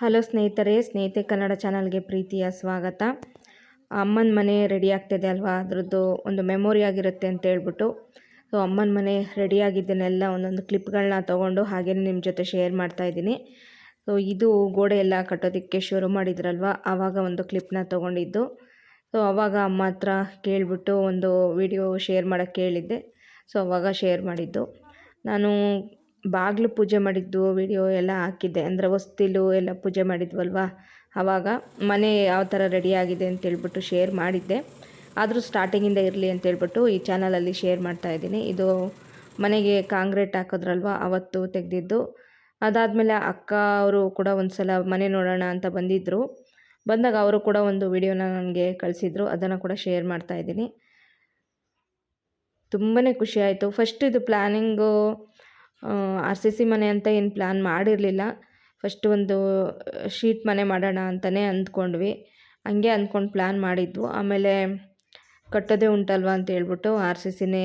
Hello ಸ್ನೇಹಿತರೆ, ಸ್ನೇಹಿತೆ ಕನ್ನಡ ಚಾನಲ್ಗೆ ಪ್ರೀತಿಯ ಸ್ವಾಗತ. ಅಮ್ಮನ ಮನೆ ರೆಡಿ ಆಗ್ತಿದೆ ಅಲ್ವಾ? ಅದರದ್ದು ಒಂದು ಮೆಮೊರಿ ಆಗಿರುತ್ತೆ ಅಂತ ಹೇಳ್ಬಿಟ್ಟು. ಸೊ ಅಮ್ಮನ ಮನೆ ರೆಡಿ ಆಗಿದ್ದನ್ನೆಲ್ಲ ಒಂದೊಂದು ಕ್ಲಿಪ್ಗಳನ್ನ ತೊಗೊಂಡು ಹಾಗೇ ನಿಮ್ಮ ಜೊತೆ ಶೇರ್ ಮಾಡ್ತಾ ಇದ್ದೀನಿ. ಸೊ ಇದು ಗೋಡೆ ಎಲ್ಲ ಕಟ್ಟೋದಕ್ಕೆ ಶುರು ಮಾಡಿದ್ರಲ್ವ? ಆವಾಗ ಒಂದು ಕ್ಲಿಪ್ನ ತೊಗೊಂಡಿದ್ದು. ಸೊ ಅವಾಗ ಅಮ್ಮ ಹತ್ರ ಕೇಳಿಬಿಟ್ಟು ಒಂದು ವಿಡಿಯೋ ಶೇರ್ ಮಾಡೋಕ್ಕೆ ಕೇಳಿದ್ದೆ ಸೊ ಅವಾಗ ಶೇರ್ ಮಾಡಿದ್ದು. ನಾನು ಬಾಗಿಲು ಪೂಜೆ ಮಾಡಿದ್ದು ವಿಡಿಯೋ ಎಲ್ಲ ಹಾಕಿದ್ದೆ. ಅಂದರೆ ಹೊಸ್ತಿಲು ಎಲ್ಲ ಪೂಜೆ ಮಾಡಿದ್ವಲ್ವ? ಆವಾಗ ಮನೆ ಯಾವ ಥರ ರೆಡಿಯಾಗಿದೆ ಅಂತೇಳ್ಬಿಟ್ಟು ಶೇರ್ ಮಾಡಿದ್ದೆ. ಆದರೂ ಸ್ಟಾರ್ಟಿಂಗಿಂದ ಇರಲಿ ಅಂತೇಳ್ಬಿಟ್ಟು ಈ ಚಾನಲಲ್ಲಿ ಶೇರ್ ಮಾಡ್ತಾ ಇದ್ದೀನಿ. ಇದು ಮನೆಗೆ ಕಾಂಕ್ರೀಟ್ ಹಾಕಿದ್ರಲ್ವ? ಅವತ್ತು ತೆಗೆದಿದ್ದು. ಅದಾದಮೇಲೆ ಅಕ್ಕ ಅವರು ಕೂಡ ಒಂದು ಸಲ ಮನೆ ನೋಡೋಣ ಅಂತ ಬಂದಿದ್ದರು ಬಂದಾಗ ಅವರು ಕೂಡ ಒಂದು ವಿಡಿಯೋನ ನನಗೆ ಕಳಿಸಿದ್ರು. ಅದನ್ನು ಕೂಡ ಶೇರ್ ಮಾಡ್ತಾ ಇದ್ದೀನಿ. ತುಂಬಾ ಖುಷಿ ಆಯಿತು. ಫಸ್ಟ್ ಇದು ಪ್ಲ್ಯಾನಿಂಗು ಆರ್ ಸಿ ಸಿ ಮನೆ ಅಂತ ಏನು ಪ್ಲ್ಯಾನ್ ಮಾಡಿರಲಿಲ್ಲ. ಫಸ್ಟ್ ಒಂದು ಶೀಟ್ ಮನೆ ಮಾಡೋಣ ಅಂತಲೇ ಅಂದ್ಕೊಂಡ್ವಿ. ಹಂಗೆ ಅಂದ್ಕೊಂಡು ಪ್ಲ್ಯಾನ್ ಮಾಡಿದ್ವು. ಆಮೇಲೆ ಕಟ್ಟೋದೇ ಉಂಟಲ್ವ ಅಂತ ಹೇಳ್ಬಿಟ್ಟು ಆರ್ ಸಿ ಸಿನೇ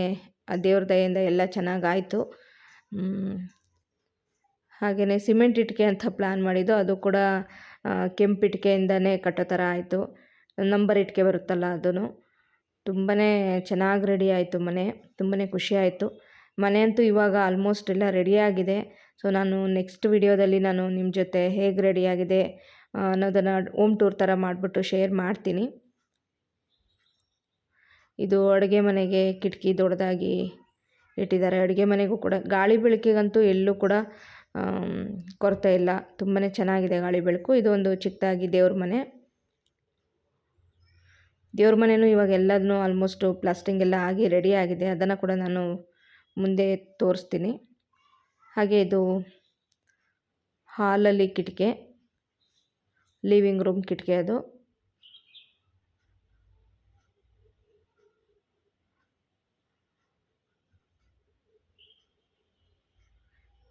ದೇವ್ರ ದಯೆಯಿಂದ ಎಲ್ಲ ಚೆನ್ನಾಗಾಯಿತು. ಹಾಗೆಯೇ ಸಿಮೆಂಟ್ ಇಟ್ಟಿಗೆ ಅಂತ ಪ್ಲ್ಯಾನ್ ಮಾಡಿದ್ದು. ಅದು ಕೂಡ ಕೆಂಪು ಇಟ್ಟಿಗೆಯಿಂದನೇ ಕಟ್ಟೋ ಥರ ಆಯಿತು. ನಂಬರ್ ಇಟ್ಟಿಗೆ ಬರುತ್ತಲ್ಲ ಅದೂ ತುಂಬಾ ಚೆನ್ನಾಗಿ ರೆಡಿ ಆಯಿತು ಮನೆ. ತುಂಬಾ ಖುಷಿ ಆಯಿತು. ಮನೆ ಅಂತೂ ಇವಾಗ ಆಲ್ಮೋಸ್ಟ್ ಎಲ್ಲ ರೆಡಿಯಾಗಿದೆ ಸೊ ನಾನು ನೆಕ್ಸ್ಟ್ ವಿಡಿಯೋದಲ್ಲಿ ನಾನು ನಿಮ್ಮ ಜೊತೆ ಹೇಗೆ ರೆಡಿಯಾಗಿದೆ ಅನ್ನೋದನ್ನು ಓಮ್ ಟೂರ್ ಥರ ಮಾಡಿಬಿಟ್ಟು ಶೇರ್ ಮಾಡ್ತೀನಿ. ಇದು ಅಡುಗೆ ಮನೆಗೆ ಕಿಟಕಿ ದೊಡ್ಡದಾಗಿ ಇಟ್ಟಿದ್ದಾರೆ. ಅಡುಗೆ ಮನೆಗೂ ಕೂಡ ಗಾಳಿ ಬೆಳಕಿಗಂತೂ ಎಲ್ಲೂ ಕೂಡ ಕೊರತೆ ಇಲ್ಲ. ತುಂಬಾ ಚೆನ್ನಾಗಿದೆ ಗಾಳಿ ಬೆಳಕು. ಇದು ಒಂದು ಚಿಕ್ಕದಾಗಿ ದೇವ್ರ ಮನೆ. ದೇವ್ರ ಮನೆಯೂ ಇವಾಗ ಎಲ್ಲದನ್ನೂ ಆಲ್ಮೋಸ್ಟು ಪ್ಲಾಸ್ಟಿಂಗ್ ಎಲ್ಲ ಆಗಿ ರೆಡಿ ಆಗಿದೆ. ಅದನ್ನು ಕೂಡ ನಾನು ಮುಂದೆ ತೋರಿಸ್ತೀನಿ. ಹಾಗೆ ಇದು ಹಾಲಲ್ಲಿ ಕಿಟಕಿ, ಲಿವಿಂಗ್ ರೂಮ್ ಕಿಟಕಿ ಅದು.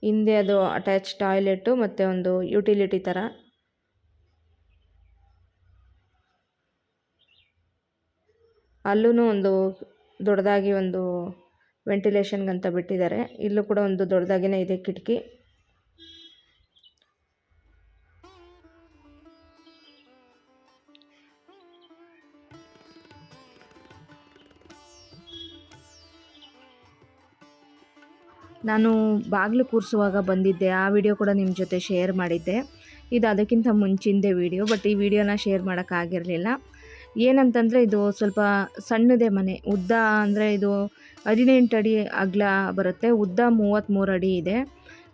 ಹಿಂದೆ ಅದು ಅಟ್ಯಾಚ್ ಟಾಯ್ಲೆಟು ಮತ್ತು ಒಂದು ಯುಟಿಲಿಟಿ ಥರ ಅಲ್ಲೂ ಒಂದು ದೊಡ್ಡದಾಗಿ ಒಂದು ವೆಂಟಿಲೇಷನ್ಗಂತ ಬಿಟ್ಟಿದ್ದಾರೆ. ಇಲ್ಲೂ ಕೂಡ ಒಂದು ದೊಡ್ಡದಾಗಿನೇ ಇದೆ ಕಿಟಕಿ. ನಾನು ಬಾಗಿಲು ಕೂರಿಸುವಾಗ ಬಂದಿದ್ದೆ. ಆ ವಿಡಿಯೋ ಕೂಡ ನಿಮ್ಮ ಜೊತೆ ಶೇರ್ ಮಾಡಿದ್ದೆ. ಇದು ಅದಕ್ಕಿಂತ ಮುಂಚಿಂದೆ ವಿಡಿಯೋ, ಬಟ್ ಈ ವಿಡಿಯೋನ ಶೇರ್ ಮಾಡೋಕ್ಕಾಗಿರಲಿಲ್ಲ ಏನಂತಂದರೆ ಇದು ಸ್ವಲ್ಪ ಸಣ್ಣದೇ ಮನೆ. ಉದ್ದ ಅಂದರೆ ಇದು ಹದಿನೆಂಟು ಅಡಿ ಅಗ್ಲ ಬರುತ್ತೆ. ಉದ್ದ ಮೂವತ್ತ್ಮೂರು ಅಡಿ ಇದೆ.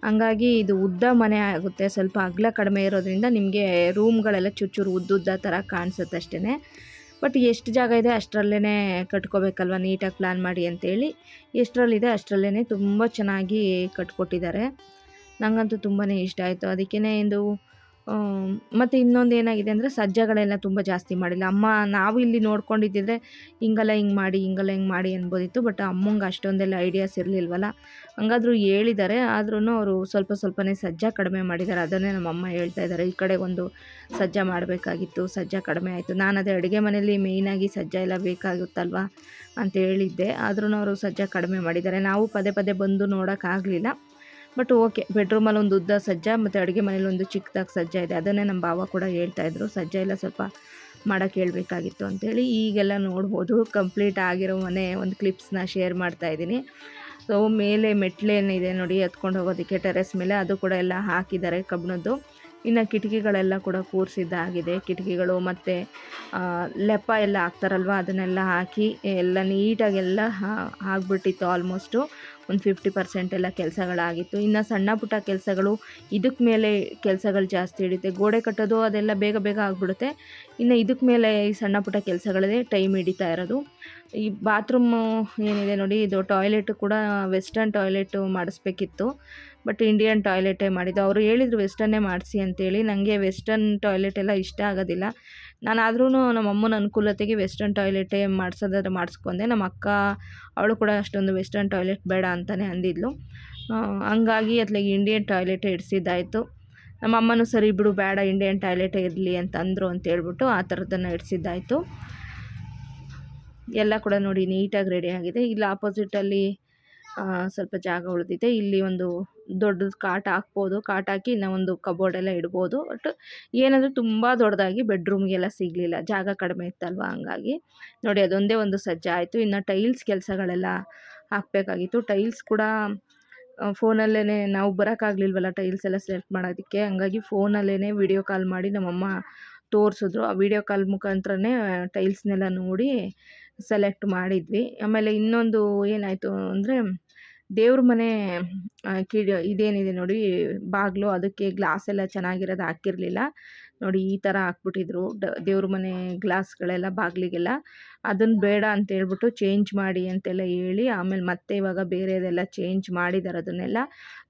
ಹಂಗಾಗಿ ಇದು ಉದ್ದ ಮನೆ ಆಗುತ್ತೆ. ಸ್ವಲ್ಪ ಅಗ್ಲ ಕಡಿಮೆ ಇರೋದ್ರಿಂದ ನಿಮಗೆ ರೂಮ್ಗಳೆಲ್ಲ ಚುಚ್ಚೂರು ಉದ್ದುದ್ದ ಥರ ಕಾಣಿಸುತ್ತೆ ಅಷ್ಟೇ ಬಟ್ ಎಷ್ಟು ಜಾಗ ಇದೆ ಅಷ್ಟರಲ್ಲೇ ಕಟ್ಕೋಬೇಕಲ್ವ ನೀಟಾಗಿ ಪ್ಲ್ಯಾನ್ ಮಾಡಿ ಅಂತೇಳಿ. ಎಷ್ಟರಲ್ಲಿದೆ ಅಷ್ಟರಲ್ಲೇ ತುಂಬ ಚೆನ್ನಾಗಿ ಕಟ್ಕೊಟ್ಟಿದ್ದಾರೆ. ನನಗಂತೂ ತುಂಬಾ ಇಷ್ಟ ಆಯಿತು. ಅದಕ್ಕೇ ಇದು ಮತ್ತು ಇನ್ನೊಂದು ಏನಾಗಿದೆ ಅಂದರೆ ಸಜ್ಜಗಳೆಲ್ಲ ತುಂಬ ಜಾಸ್ತಿ ಮಾಡಿಲ್ಲ. ಅಮ್ಮ, ನಾವು ಇಲ್ಲಿ ನೋಡ್ಕೊಂಡಿದ್ದಿದ್ರೆ ಹಿಂಗೆಲ್ಲ ಹಿಂಗೆ ಮಾಡಿ, ಹಿಂಗೆಲ್ಲ ಹಿಂಗೆ ಮಾಡಿ ಅನ್ಬೋದಿತ್ತು ಬಟ್ ಅಮ್ಮಂಗೆ ಅಷ್ಟೊಂದೆಲ್ಲ ಐಡಿಯಾಸ್ ಇರಲಿಲ್ವಲ್ಲ. ಹಂಗಾದ್ರೂ ಹೇಳಿದ್ದಾರೆ ಆದ್ರೂ ಅವರು ಸ್ವಲ್ಪ ಸ್ವಲ್ಪನೇ ಸಜ್ಜ ಕಡಿಮೆ ಮಾಡಿದ್ದಾರೆ. ಅದನ್ನೇ ನಮ್ಮ ಅಮ್ಮ ಹೇಳ್ತಾ ಇದ್ದಾರೆ. ಈ ಕಡೆ ಒಂದು ಸಜ್ಜ ಮಾಡಬೇಕಾಗಿತ್ತು, ಸಜ್ಜ ಕಡಿಮೆ ಆಯಿತು. ನಾನು ಅದೇ ಅಡುಗೆ ಮನೆಯಲ್ಲಿ ಮೇಯ್ನಾಗಿ ಸಜ್ಜ ಎಲ್ಲ ಬೇಕಾಗುತ್ತಲ್ವ ಅಂತ ಹೇಳಿದ್ದೆ. ಆದ್ರೂ ಅವರು ಸಜ್ಜ ಕಡಿಮೆ ಮಾಡಿದ್ದಾರೆ. ನಾವು ಪದೇ ಪದೇ ಬಂದು ನೋಡೋಕ್ಕಾಗಲಿಲ್ಲ. ಬಟ್ ಓಕೆ ಬೆಡ್ರೂಮಲ್ಲಿ ಒಂದು ಉದ್ದ ಸಜ್ಜ, ಮತ್ತು ಅಡುಗೆ ಮನೇಲಿ ಒಂದು ಚಿಕ್ಕದಾಗಿ ಸಜ್ಜ ಇದೆ. ಅದನ್ನೇ ನಮ್ಮ ಭಾವ ಕೂಡ ಹೇಳ್ತಾಯಿದ್ರು ಸಜ್ಜ ಎಲ್ಲ ಸ್ವಲ್ಪ ಮಾಡೋಕ್ಕೆ ಹೇಳಬೇಕಾಗಿತ್ತು ಅಂತೇಳಿ. ಈಗೆಲ್ಲ ನೋಡ್ಬೋದು ಕಂಪ್ಲೀಟ್ ಆಗಿರೋ ಮನೆ ಒಂದು ಕ್ಲಿಪ್ಸ್ನ ಶೇರ್ ಮಾಡ್ತಾ ಇದ್ದೀನಿ. ಸೊ ಮೇಲೆ ಮೆಟ್ಲೇನಿದೆ ನೋಡಿ, ಎತ್ಕೊಂಡು ಹೋಗೋದಕ್ಕೆ ಟೆರೆಸ್ ಮೇಲೆ ಅದು ಕೂಡ ಎಲ್ಲ ಹಾಕಿದ್ದಾರೆ ಕಬ್ಬಣದ್ದು. ಇನ್ನು ಕಿಟಕಿಗಳೆಲ್ಲ ಕೂಡ ಕೂರಿಸಿದ್ದಾಗಿದೆ. ಕಿಟಕಿಗಳು ಮತ್ತು ಲೆಪ್ಪ ಎಲ್ಲ ಹಾಕ್ತಾರಲ್ವ, ಅದನ್ನೆಲ್ಲ ಹಾಕಿ ಎಲ್ಲ ನೀಟಾಗೆಲ್ಲ ಆಗ್ಬಿಟ್ಟಿತ್ತು ಆಲ್ಮೋಸ್ಟು ಒಂದು ಫಿಫ್ಟಿ ಪರ್ಸೆಂಟ್ ಎಲ್ಲ ಕೆಲಸಗಳಾಗಿತ್ತು. ಇನ್ನು ಸಣ್ಣ ಪುಟ್ಟ ಕೆಲಸಗಳು ಇದಕ್ಕೆ ಮೇಲೆ ಕೆಲಸಗಳು ಜಾಸ್ತಿ ಹಿಡಿಯುತ್ತೆ. ಗೋಡೆ ಕಟ್ಟೋದು ಅದೆಲ್ಲ ಬೇಗ ಬೇಗ ಆಗಿಬಿಡುತ್ತೆ. ಇನ್ನು ಇದಕ್ಕೆ ಮೇಲೆ ಈ ಸಣ್ಣ ಪುಟ್ಟ ಕೆಲಸಗಳೇ ಟೈಮ್ ಹಿಡಿತಾ ಇರೋದು. ಈ ಬಾತ್ರೂಮು ಏನಿದೆ ನೋಡಿ, ಇದು ಟಾಯ್ಲೆಟ್ ಕೂಡ ವೆಸ್ಟರ್ನ್ ಟಾಯ್ಲೆಟು ಮಾಡಿಸ್ಬೇಕಿತ್ತು. ಬಟ್ ಇಂಡಿಯನ್ ಟಾಯ್ಲೆಟೇ ಮಾಡಿದ್ದು. ಅವರು ಹೇಳಿದರು ವೆಸ್ಟರ್ನೇ ಮಾಡಿಸಿ ಅಂತೇಳಿ. ನನಗೆ ವೆಸ್ಟರ್ನ್ ಟಾಯ್ಲೆಟ್ ಎಲ್ಲ ಇಷ್ಟ ಆಗೋದಿಲ್ಲ. ನಾನು ಆದ್ರೂ ನಮ್ಮ ಅಮ್ಮನ ಅನುಕೂಲತೆಗೆ ವೆಸ್ಟರ್ನ್ ಟಾಯ್ಲೆಟೇ ಮಾಡಿಸೋದಾದ್ರೆ ಮಾಡಿಸ್ಕೊಂಡೆ. ನಮ್ಮ ಅಕ್ಕ, ಅವಳು ಕೂಡ ಅಷ್ಟೊಂದು ವೆಸ್ಟರ್ನ್ ಟಾಯ್ಲೆಟ್ ಬೇಡ ಅಂತಲೇ ಅಂದಿದ್ಲು. ಹಂಗಾಗಿ ಅತ್ಲಾಗೆ ಇಂಡಿಯನ್ ಟಾಯ್ಲೆಟೇ ಇಡಿಸಿದ್ದಾಯಿತು. ನಮ್ಮ ಅಮ್ಮನೂ ಸರಿ ಬಿಡು, ಬೇಡ, ಇಂಡಿಯನ್ ಟಾಯ್ಲೆಟೇ ಇರಲಿ ಅಂತ ಅಂದರು ಅಂತ ಹೇಳ್ಬಿಟ್ಟು ಆ ಥರದನ್ನು ಇಡಿಸಿದ್ದಾಯಿತು. ಎಲ್ಲ ಕೂಡ ನೋಡಿ ನೀಟಾಗಿ ರೆಡಿ ಆಗಿದೆ. ಇಲ್ಲಿ ಆಪೋಸಿಟಲ್ಲಿ ಸ್ವಲ್ಪ ಜಾಗ ಉಳಿದಿದೆ. ಇಲ್ಲಿ ಒಂದು ದೊಡ್ಡದು ಕಾಟ್ ಹಾಕ್ಬೋದು. ಕಾಟ್ ಹಾಕಿ ಕಬೋರ್ಡ್ ಎಲ್ಲ ಇಡ್ಬೋದು. ಬಟ್ ಏನಂದರೆ ತುಂಬ ದೊಡ್ಡದಾಗಿ ಬೆಡ್ರೂಮ್ಗೆಲ್ಲ ಸಿಗಲಿಲ್ಲ. ಜಾಗ ಕಡಿಮೆ ಇತ್ತಲ್ವ ಹಂಗಾಗಿ. ನೋಡಿ, ಅದೊಂದೇ ಒಂದು ಸಜ್ಜೆ ಆಯಿತು. ಇನ್ನು ಟೈಲ್ಸ್ ಕೆಲಸಗಳೆಲ್ಲ ಹಾಕಬೇಕಾಗಿತ್ತು. ಟೈಲ್ಸ್ ಕೂಡ ಫೋನಲ್ಲೇ ನಾವು ಬರೋಕ್ಕಾಗ್ಲಿಲ್ವಲ್ಲ ಟೈಲ್ಸ್ ಎಲ್ಲ ಸೆಲೆಕ್ಟ್ ಮಾಡೋದಕ್ಕೆ. ಹಂಗಾಗಿ ಫೋನಲ್ಲೇ ವಿಡಿಯೋ ಕಾಲ್ ಮಾಡಿ ನಮ್ಮಮ್ಮ ತೋರಿಸಿದ್ರು. ಆ ವಿಡಿಯೋ ಕಾಲ್ ಮುಖಾಂತರನೇ ಟೈಲ್ಸ್ನೆಲ್ಲ ನೋಡಿ ಸೆಲೆಕ್ಟ್ ಮಾಡಿದ್ವಿ. ಆಮೇಲೆ ಇನ್ನೊಂದು ಏನಾಯಿತು ಅಂದರೆ ದೇವ್ರ ಮನೆ ಕಿಡಿ, ಇದೇನಿದೆ ನೋಡಿ, ಬಾಗಿಲು ಅದಕ್ಕೆ ಗ್ಲಾಸ್ ಎಲ್ಲ ಚೆನ್ನಾಗಿರೋದು ಹಾಕಿರಲಿಲ್ಲ. ನೋಡಿ ಈ ಥರ ಹಾಕ್ಬಿಟ್ಟಿದ್ರು. ದೇವ್ರ ಮನೆ ಗ್ಲಾಸ್ಗಳೆಲ್ಲ ಬಾಗಿಲಿಗೆಲ್ಲ. ಅದನ್ನು ಬೇಡ ಅಂತ ಹೇಳ್ಬಿಟ್ಟು ಚೇಂಜ್ ಮಾಡಿ ಅಂತೆಲ್ಲ ಹೇಳಿ, ಆಮೇಲೆ ಮತ್ತೆ ಇವಾಗ ಬೇರೆದೆಲ್ಲ ಚೇಂಜ್ ಮಾಡಿದ್ದಾರೆ ಅದನ್ನೆಲ್ಲ.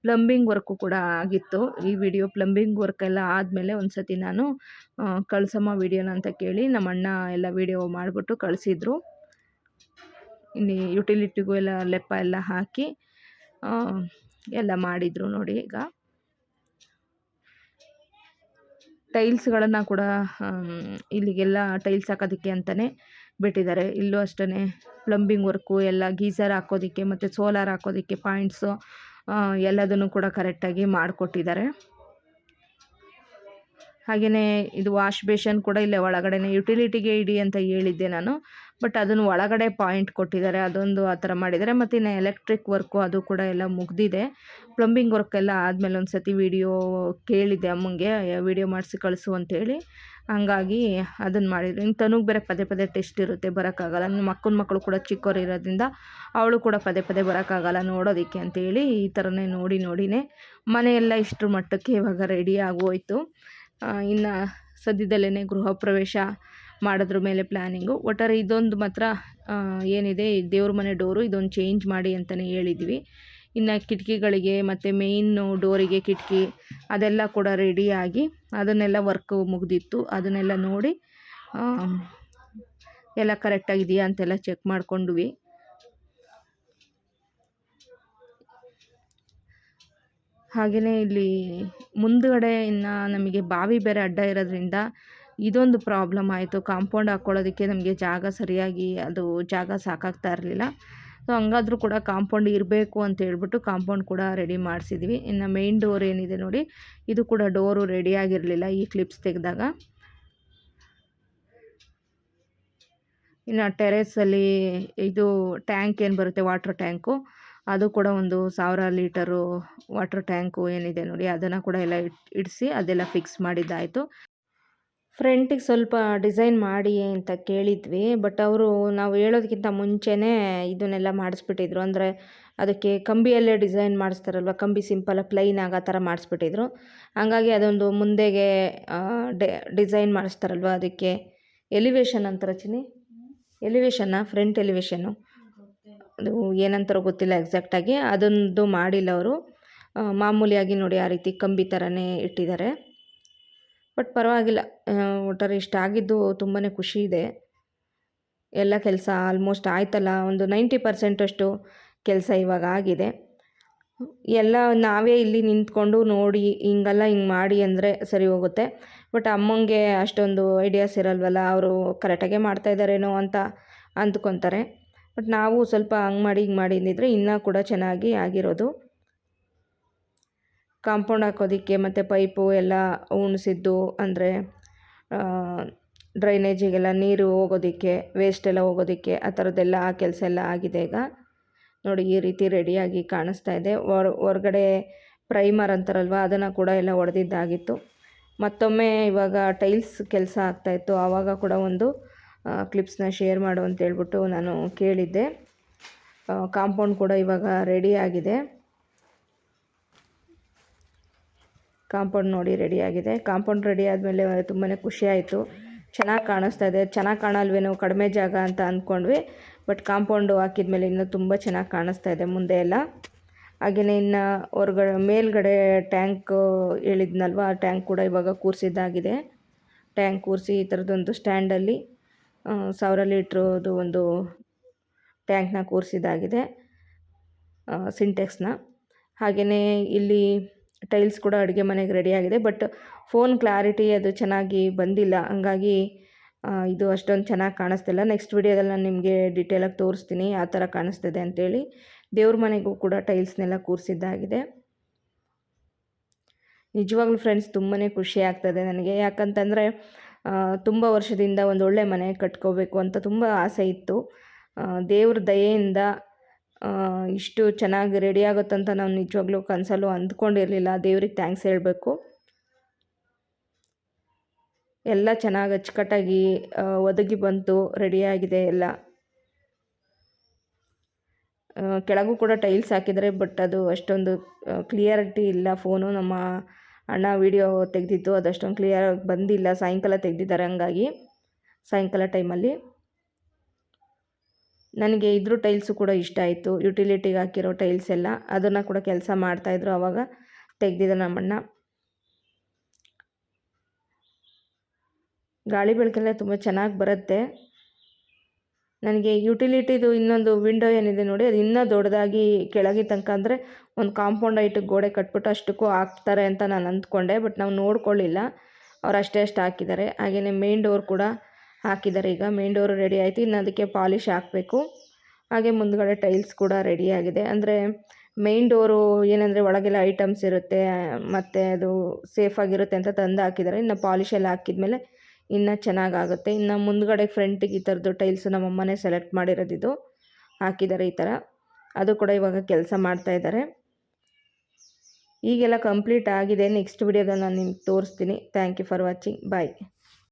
ಪ್ಲಂಬಿಂಗ್ ವರ್ಕು ಕೂಡ ಆಗಿತ್ತು. ಈ ವಿಡಿಯೋ ಪ್ಲಂಬಿಂಗ್ ವರ್ಕ್ ಎಲ್ಲ ಆದಮೇಲೆ ಒಂದು ಸತಿ ನಾನು ಕಳ್ಸಮ್ಮ ವಿಡಿಯೋನ ಅಂತ ಕೇಳಿ ನಮ್ಮ ಅಣ್ಣ ಎಲ್ಲ ವಿಡಿಯೋ ಮಾಡಿಬಿಟ್ಟು ಕಳಿಸಿದ್ರು. ಇನ್ನು ಯುಟಿಲಿಟಿಗೂ ಎಲ್ಲ, ಲೆಪ್ಪ ಎಲ್ಲ ಹಾಕಿ ಎಲ್ಲ ಮಾಡಿದರು ನೋಡಿ ಈಗ. ಟೈಲ್ಸ್ಗಳನ್ನು ಕೂಡ ಇಲ್ಲಿಗೆಲ್ಲ ಟೈಲ್ಸ್ ಹಾಕೋದಕ್ಕೆ ಅಂತಲೇ ಬಿಟ್ಟಿದ್ದಾರೆ. ಇಲ್ಲೂ ಅಷ್ಟೇ ಪ್ಲಂಬಿಂಗ್ ವರ್ಕು, ಎಲ್ಲ ಗೀಸರ್ ಹಾಕೋದಕ್ಕೆ ಮತ್ತು ಸೋಲಾರ್ ಹಾಕೋದಕ್ಕೆ ಪಾಯಿಂಟ್ಸು ಎಲ್ಲದನ್ನು ಕೂಡ ಕರೆಕ್ಟಾಗಿ ಮಾಡಿಕೊಟ್ಟಿದ್ದಾರೆ. ಹಾಗೆಯೇ ಇದು ವಾಶ್ ಬೇಷನ್ ಕೂಡ ಇಲ್ಲೇ ಒಳಗಡೆನೇ ಯುಟಿಲಿಟಿಗೆ ಇಡಿ ಅಂತ ಹೇಳಿದ್ದೆ ನಾನು. ಬಟ್ ಅದನ್ನು ಒಳಗಡೆ ಪಾಯಿಂಟ್ ಕೊಟ್ಟಿದ್ದಾರೆ. ಅದೊಂದು ಆ ಥರ ಮಾಡಿದ್ದಾರೆ. ಮತ್ತು ಇನ್ನು ಎಲೆಕ್ಟ್ರಿಕ್ ವರ್ಕು ಅದು ಕೂಡ ಎಲ್ಲ ಮುಗ್ದಿದೆ. ಪ್ಲಂಬಿಂಗ್ ವರ್ಕ್ ಎಲ್ಲ ಆದಮೇಲೆ ಒಂದು ಸತಿ ವೀಡಿಯೋ ಕೇಳಿದ್ದೆ ಅಮ್ಮಂಗೆ. ವೀಡಿಯೋ ಮಾಡಿಸಿ ಕಳಿಸು ಅಂತೇಳಿ ಹಂಗಾಗಿ ಅದನ್ನು ಮಾಡಿದ್ರು. ಇನ್ನು ತನಗೆ ಬೇರೆ ಪದೇ ಪದೇ ಟೆಸ್ಟ್ ಇರುತ್ತೆ. ಬರೋಕ್ಕಾಗಲ್ಲ. ನಮ್ಮ ಅಕ್ಕನ ಮಕ್ಕಳು ಕೂಡ ಚಿಕ್ಕವರು ಇರೋದ್ರಿಂದ ಅವಳು ಕೂಡ ಪದೇ ಪದೇ ಬರೋಕ್ಕಾಗಲ್ಲ ನೋಡೋದಕ್ಕೆ ಅಂತೇಳಿ ಈ ಥರನೇ ನೋಡಿ ನೋಡಿನೇ ಮನೆಯೆಲ್ಲ ಇಷ್ಟರ ಮಟ್ಟಕ್ಕೆ ಇವಾಗ ರೆಡಿ ಆಗೋಯ್ತು. ಇನ್ನು ಸದ್ಯದಲ್ಲೇ ಗೃಹ ಪ್ರವೇಶ ಮಾಡೋದ್ರ ಮೇಲೆ ಪ್ಲ್ಯಾನಿಂಗು ಒಟ್ಟಾರೆ ಇದೊಂದು ಮಾತ್ರ ಏನಿದೆ, ದೇವ್ರ ಮನೆ ಡೋರು, ಇದೊಂದು ಚೇಂಜ್ ಮಾಡಿ ಅಂತಲೇ ಹೇಳಿದ್ವಿ. ಇನ್ನು ಕಿಟಕಿಗಳಿಗೆ ಮತ್ತು ಮೇಯ್ನು ಡೋರಿಗೆ ಕಿಟಕಿ, ಅದೆಲ್ಲ ಕೂಡ ರೆಡಿಯಾಗಿ ಅದನ್ನೆಲ್ಲ ವರ್ಕು ಮುಗಿದಿತ್ತು. ಅದನ್ನೆಲ್ಲ ನೋಡಿ ಎಲ್ಲ ಕರೆಕ್ಟಾಗಿದೆಯಾ ಅಂತೆಲ್ಲ ಚೆಕ್ ಮಾಡ್ಕೊಂಡ್ವಿ. ಹಾಗೆಯೇ ಇಲ್ಲಿ ಮುಂದುಗಡೆ ಇನ್ನು ನಮಗೆ ಬಾವಿ ಬೇರೆ ಅಡ್ಡ ಇರೋದ್ರಿಂದ ಇದೊಂದು ಪ್ರಾಬ್ಲಮ್ ಆಯಿತು. ಕಾಂಪೌಂಡ್ ಹಾಕ್ಕೊಳ್ಳೋದಕ್ಕೆ ನಮಗೆ ಜಾಗ ಸರಿಯಾಗಿ ಅದು ಜಾಗ ಸಾಕಾಗ್ತಾ ಇರಲಿಲ್ಲ. ಸೊ, ಹಂಗಾದ್ರೂ ಕೂಡ ಕಾಂಪೌಂಡ್ ಇರಬೇಕು ಅಂತ ಹೇಳ್ಬಿಟ್ಟು ಕಾಂಪೌಂಡ್ ಕೂಡ ರೆಡಿ ಮಾಡಿಸಿದ್ವಿ. ಇನ್ನು ಮೇಯ್ನ್ ಡೋರ್ ಏನಿದೆ ನೋಡಿ, ಇದು ಕೂಡ ಡೋರು ರೆಡಿ ಆಗಿರಲಿಲ್ಲ ಈ ಕ್ಲಿಪ್ಸ್ ತೆಗೆದಾಗ. ಇನ್ನು ಟೆರೇಸಲ್ಲಿ ಇದು ಟ್ಯಾಂಕ್ ಏನು ಬರುತ್ತೆ, ವಾಟ್ರ್ ಟ್ಯಾಂಕು, ಅದು ಕೂಡ ಒಂದು ಸಾವಿರ ಲೀಟರು ವಾಟ್ರ್ ಟ್ಯಾಂಕು ಏನಿದೆ ನೋಡಿ, ಅದನ್ನು ಕೂಡ ಎಲ್ಲ ಇಟ್, ಇಡಿಸಿ ಅದೆಲ್ಲ ಫಿಕ್ಸ್ ಮಾಡಿದ್ದಾಯಿತು. ಫ್ರಂಟಿಗೆ ಸ್ವಲ್ಪ ಡಿಸೈನ್ ಮಾಡಿ ಅಂತ ಕೇಳಿದ್ವಿ, ಬಟ್ ಅವರು ನಾವು ಹೇಳೋದಕ್ಕಿಂತ ಮುಂಚೆನೇ ಇದನ್ನೆಲ್ಲ ಮಾಡಿಸ್ಬಿಟ್ಟಿದ್ರು. ಅಂದರೆ ಅದಕ್ಕೆ ಕಂಬಿಯಲ್ಲೇ ಡಿಸೈನ್ ಮಾಡಿಸ್ತಾರಲ್ವ, ಕಂಬಿ ಸಿಂಪಲ್, ಪ್ಲೈನ್ ಆಗ ಥರ ಮಾಡಿಸ್ಬಿಟ್ಟಿದ್ರು. ಹಂಗಾಗಿ ಅದೊಂದು ಮುಂದೆಗೆ ಡಿಸೈನ್ ಮಾಡಿಸ್ತಾರಲ್ವ ಅದಕ್ಕೆ. ಎಲಿವೇಶನ್ ಅಂತ ರಚನೆ ಎಲಿವೇಶನ್ನ ಫ್ರಂಟ್ ಎಲಿವೇಶನ್ನು ಅದು ಏನಂತಾರೋ ಗೊತ್ತಿಲ್ಲ ಎಕ್ಸಾಕ್ಟಾಗಿ ಅದೊಂದು ಮಾಡಿಲ್ಲ ಅವರು. ಮಾಮೂಲಿಯಾಗಿ ನೋಡಿ ಆ ರೀತಿ ಕಂಬಿ ಥರನೇ ಇಟ್ಟಿದ್ದಾರೆ. ಬಟ್ ಪರವಾಗಿಲ್ಲ. ಒಟ್ಟಾರೆ ಇಷ್ಟ ಆಗಿದ್ದು ತುಂಬಾ ಖುಷಿ ಇದೆ. ಎಲ್ಲ ಕೆಲಸ ಆಲ್ಮೋಸ್ಟ್ ಆಯ್ತಲ್ಲ, ಒಂದು ನೈಂಟಿ ಪರ್ಸೆಂಟಷ್ಟು ಕೆಲಸ ಇವಾಗ ಆಗಿದೆ. ಎಲ್ಲ ನಾವೇ ಇಲ್ಲಿ ನಿಂತ್ಕೊಂಡು ನೋಡಿ, ಹಿಂಗೆಲ್ಲ ಹಿಂಗೆ ಮಾಡಿ ಅಂದರೆ ಸರಿ ಹೋಗುತ್ತೆ. ಬಟ್ ಅಮ್ಮಂಗೆ ಅಷ್ಟೊಂದು ಐಡಿಯಾಸ್ ಇರಲ್ವಲ್ಲ, ಅವರು ಕರೆಕ್ಟಾಗೆ ಮಾಡ್ತಾಯಿದ್ದಾರೇನೋ ಅಂತ ಅಂದ್ಕೊತಾರೆ. ಬಟ್ ನಾವು ಸ್ವಲ್ಪ ಹಂಗೆ ಮಾಡಿ ಹಿಂಗೆ ಮಾಡಿ ಇನ್ನೂ ಕೂಡ ಚೆನ್ನಾಗಿ ಆಗಿರೋದು. ಕಾಂಪೌಂಡ್ ಹಾಕೋದಕ್ಕೆ ಮತ್ತು ಪೈಪು ಎಲ್ಲ ಉಣಿಸಿದ್ದು ಅಂದರೆ ಡ್ರೈನೇಜಿಗೆಲ್ಲ ನೀರು ಹೋಗೋದಕ್ಕೆ ವೇಸ್ಟ್ ಎಲ್ಲ ಹೋಗೋದಕ್ಕೆ ಆ ಥರದ್ದೆಲ್ಲ ಆ ಕೆಲಸ ಎಲ್ಲ ಆಗಿದೆ ಈಗ. ನೋಡಿ ಈ ರೀತಿ ರೆಡಿಯಾಗಿ ಕಾಣಿಸ್ತಾ ಇದೆ. ಹೊರ ಹೊರ್ಗಡೆ ಪ್ರೈಮರ್ ಅಂತಾರಲ್ವ, ಅದನ್ನು ಕೂಡ ಎಲ್ಲ ಹೊಡೆದಿದ್ದಾಗಿತ್ತು ಮತ್ತೊಮ್ಮೆ ಇವಾಗ ಟೈಲ್ಸ್ ಕೆಲಸ ಆಗ್ತಾಯಿತ್ತು ಆವಾಗ ಕೂಡ ಒಂದು ಕ್ಲಿಪ್ಸ್ನ ಶೇರ್ ಮಾಡು ಅಂತ ಹೇಳ್ಬಿಟ್ಟು ನಾನು ಕೇಳಿದ್ದೆ. ಕಾಂಪೌಂಡ್ ಕೂಡ ಇವಾಗ ರೆಡಿ ಆಗಿದೆ ಕಾಂಪೌಂಡ್ ನೋಡಿ ರೆಡಿಯಾಗಿದೆ ಕಾಂಪೌಂಡ್ ರೆಡಿ ಆದಮೇಲೆ ತುಂಬಾ ಖುಷಿಯಾಯಿತು ಚೆನ್ನಾಗಿ ಕಾಣಿಸ್ತಾ ಇದೆ. ಚೆನ್ನಾಗಿ ಕಾಣಲ್ವೇನೋ ಕಡಿಮೆ ಜಾಗ ಅಂತ ಅಂದ್ಕೊಂಡ್ವಿ ಬಟ್ ಕಾಂಪೌಂಡು ಹಾಕಿದ್ಮೇಲೆ ಇನ್ನೂ ತುಂಬ ಚೆನ್ನಾಗಿ ಕಾಣಿಸ್ತಾ ಇದೆ ಮುಂದೆ ಎಲ್ಲ. ಹಾಗೆಯೇ ಇನ್ನು ಹೊರ್ಗಡೆ, ಮೇಲ್ಗಡೆ ಟ್ಯಾಂಕ್ ಹೇಳಿದ್ನಲ್ವ? ಆ ಟ್ಯಾಂಕ್ ಕೂಡ ಇವಾಗ ಕೂರಿಸಿದ್ದಾಗಿದೆ. ಟ್ಯಾಂಕ್ ಕೂರಿಸಿ ಈ ಥರದೊಂದು ಸ್ಟ್ಯಾಂಡಲ್ಲಿ ಸಾವಿರ ಲೀಟ್ರದು ಒಂದು ಟ್ಯಾಂಕ್ನ ಕೂರಿಸಿದ್ದಾಗಿದೆ ಸಿಂಟೆಕ್ಸ್ನ. ಹಾಗೆಯೇ ಇಲ್ಲಿ ಟೈಲ್ಸ್ ಕೂಡ ಅಡುಗೆ ಮನೆಗೆ ರೆಡಿಯಾಗಿದೆ ಬಟ್ ಫೋನ್ ಕ್ಲಾರಿಟಿ ಅದು ಚೆನ್ನಾಗಿ ಬಂದಿಲ್ಲ. ಹಂಗಾಗಿ ಇದು ಅಷ್ಟೊಂದು ಚೆನ್ನಾಗಿ ಕಾಣಿಸ್ತಿಲ್ಲ ನೆಕ್ಸ್ಟ್ ವಿಡಿಯೋದಲ್ಲಿ ನಾನು ನಿಮಗೆ ಡಿಟೇಲಾಗಿ ತೋರಿಸ್ತೀನಿ ಯಾವ ಥರ ಕಾಣಿಸ್ತಿದೆ ಅಂತೇಳಿ. ದೇವ್ರ ಮನೆಗೂ ಕೂಡ ಟೈಲ್ಸ್ನೆಲ್ಲ ಕೂರಿಸಿದ್ದಾಗಿದೆ. ನಿಜವಾಗ್ಲೂ ಫ್ರೆಂಡ್ಸ್ ತುಂಬಾ ಖುಷಿ ಆಗ್ತದೆ ನನಗೆ. ಯಾಕಂತಂದರೆ ತುಂಬ ವರ್ಷದಿಂದ ಒಂದು ಒಳ್ಳೆ ಮನೆ ಕಟ್ಕೋಬೇಕು ಅಂತ ತುಂಬ ಆಸೆ ಇತ್ತು. ದೇವ್ರ ದಯೆಯಿಂದ ಇಷ್ಟು ಚೆನ್ನಾಗಿ ರೆಡಿ ಆಗುತ್ತಂತ ನಾವು ನಿಜವಾಗ್ಲೂ ಕನಸಲ್ಲೂ ಅಂದ್ಕೊಂಡಿರಲಿಲ್ಲ. ದೇವ್ರಿಗೆ ಥ್ಯಾಂಕ್ಸ್ ಹೇಳಬೇಕು. ಎಲ್ಲ ಚೆನ್ನಾಗಿ ಅಚ್ಚುಕಟ್ಟಾಗಿ ಒದಗಿ ಬಂತು ರೆಡಿಯಾಗಿದೆ ಎಲ್ಲ. ಕೆಳಗೂ ಕೂಡ ಟೈಲ್ಸ್ ಹಾಕಿದರೆ ಬಟ್ ಅದು ಅಷ್ಟೊಂದು ಕ್ಲಿಯರಿಟಿ ಇಲ್ಲ. ಫೋನು ನಮ್ಮ ಅಣ್ಣ ವಿಡಿಯೋ ತೆಗೆದಿದ್ದು, ಅದಷ್ಟೊಂದು ಕ್ಲಿಯರ್ ಬಂದಿಲ್ಲ. ಸಾಯಂಕಾಲ ತೆಗೆದಿದ್ದಾರೆ ಹಂಗಾಗಿ, ಸಾಯಂಕಾಲ ಟೈಮಲ್ಲಿ ನನಗೆ ಇದ್ರ ಟೈಲ್ಸು ಕೂಡ ಇಷ್ಟ ಆಯಿತು. ಯುಟಿಲಿಟಿಗೆ ಹಾಕಿರೋ ಟೈಲ್ಸ್ ಎಲ್ಲ ಅದನ್ನು ಕೂಡ ಕೆಲಸ ಮಾಡ್ತಾಯಿದ್ರು ಆವಾಗ ತೆಗೆದಿದ್ದ ನಮ್ಮಣ್ಣ. ಗಾಳಿ ಬೆಳಕೆಲ್ಲ ತುಂಬ ಚೆನ್ನಾಗಿ ಬರುತ್ತೆ. ನನಗೆ ಯುಟಿಲಿಟಿದು ಇನ್ನೊಂದು ವಿಂಡೋ ಏನಿದೆ ನೋಡಿ, ಅದು ಇನ್ನೂ ದೊಡ್ಡದಾಗಿ ಕೆಳಗೆ ತನಕ ಅಂದರೆ ಒಂದು ಕಾಂಪೌಂಡ್ ಐಟಿಗೆ ಗೋಡೆ ಕಟ್ಬಿಟ್ಟು ಅಷ್ಟಕ್ಕೂ ಹಾಕ್ತಾರೆ ಅಂತ ನಾನು ಅಂದ್ಕೊಂಡೆ, ಬಟ್ ನಾವು ನೋಡ್ಕೊಳ್ಳಿಲ್ಲ. ಅವ್ರು ಅಷ್ಟೇ ಅಷ್ಟು ಹಾಕಿದ್ದಾರೆ. ಹಾಗೆಯೇ ಮೇನ್ ಡೋರ್ ಕೂಡ ಹಾಕಿದ್ದಾರೆ. ಈಗ ಮೇನ್ ಡೋರ್ ರೆಡಿ ಆಯಿತು. ಇನ್ನು ಅದಕ್ಕೆ ಪಾಲಿಶ್ ಹಾಕಬೇಕು. ಹಾಗೆ ಮುಂದ್ಗಡೆ ಟೈಲ್ಸ್ ಕೂಡ ರೆಡಿ ಆಗಿದೆ. ಅಂದರೆ ಮೇನ್ ಡೋರು ಏನಂದರೆ ಒಳಗೆಲ್ಲ ಐಟಮ್ಸ್ ಇರುತ್ತೆ, ಮತ್ತು ಅದು ಸೇಫಾಗಿರುತ್ತೆ ಅಂತ ತಂದು ಹಾಕಿದ್ದಾರೆ. ಇನ್ನು ಪಾಲಿಶ್ ಎಲ್ಲ ಹಾಕಿದ್ಮೇಲೆ ಇನ್ನು ಚೆನ್ನಾಗಾಗುತ್ತೆ. ಇನ್ನು ಮುಂದ್ಗಡೆ ಫ್ರಂಟಿಗೆ ಈ ಥರದ್ದು ಟೈಲ್ಸು ನಮ್ಮಮ್ಮನೇ ಸೆಲೆಕ್ಟ್ ಮಾಡಿರೋದಿದು ಹಾಕಿದ್ದಾರೆ ಈ ಥರ. ಅದು ಕೂಡ ಇವಾಗ ಕೆಲಸ ಮಾಡ್ತಾ ಇದ್ದಾರೆ. ಈಗೆಲ್ಲ ಕಂಪ್ಲೀಟ್ ಆಗಿದೆ. ನೆಕ್ಸ್ಟ್ ವಿಡಿಯೋದಲ್ಲಿ ನಾನು ನಿಮ್ಗೆ ತೋರಿಸ್ತೀನಿ. Thank you for watching bye